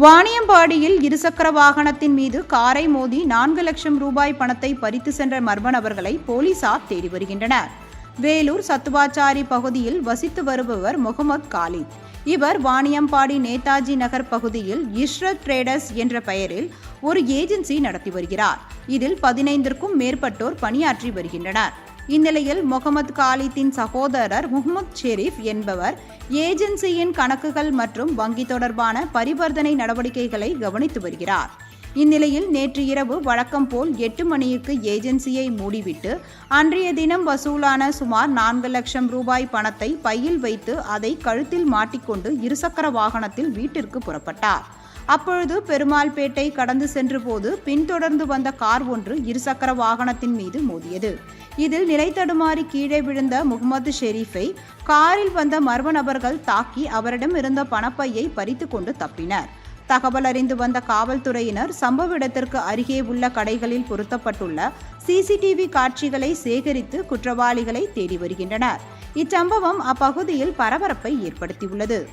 வாணியம்பாடியில் இருசக்கர வாகனத்தின் மீது காரை மோதி நான்கு லட்சம் ரூபாய் பணத்தை பறித்து சென்ற மர்ம நபர்களை போலீசார் தேடி வருகின்றனர். வேலூர் சத்துவாச்சாரி பகுதியில் வசித்து வருபவர் முகமது காலித். இவர் வாணியம்பாடி நேதாஜி நகர் பகுதியில் இஷ்ரத் ட்ரேடர்ஸ் என்ற பெயரில் ஒரு ஏஜென்சி நடத்தி வருகிறார். இதில் பதினைந்திற்கும் மேற்பட்டோர் பணியாற்றி வருகின்றனர். இந்நிலையில் முகமது காலித்தின் சகோதரர் முகமது ஷெரீப் என்பவர் ஏஜென்சியின் கணக்குகள் மற்றும் வங்கி தொடர்பான பரிவர்த்தனை நடவடிக்கைகளை கவனித்து வருகிறார். இந்நிலையில் நேற்று இரவு வழக்கம் போல் எட்டு மணிக்கு ஏஜென்சியை மூடிவிட்டு அன்றைய தினம் வசூலான சுமார் நான்கு லட்சம் ரூபாய் பணத்தை பையில் வைத்து அதை கழுத்தில் மாட்டிக்கொண்டு இருசக்கர வாகனத்தில் வீட்டிற்கு புறப்பட்டார். அப்பொழுது பெருமாள்பேட்டை கடந்து சென்றபோது பின்தொடர்ந்து வந்த கார் ஒன்று இருசக்கர வாகனத்தின் மீது மோதியது. இதில் நிலைத்தடுமாறி கீழே விழுந்த முகமது ஷெரீஃபை காரில் வந்த மர்ம நபர்கள் தாக்கி அவரிடம் இருந்த பணப்பையை பறித்து கொண்டு தப்பினர். தகவல் அறிந்து வந்த காவல்துறையினர் சம்பவ இடத்திற்கு அருகே உள்ள கடைகளில் பொருத்தப்பட்டுள்ள சிசிடிவி காட்சிகளை சேகரித்து குற்றவாளிகளை தேடி வருகின்றனர். இச்சம்பவம் அப்பகுதியில் பரபரப்பை ஏற்படுத்தியுள்ளது.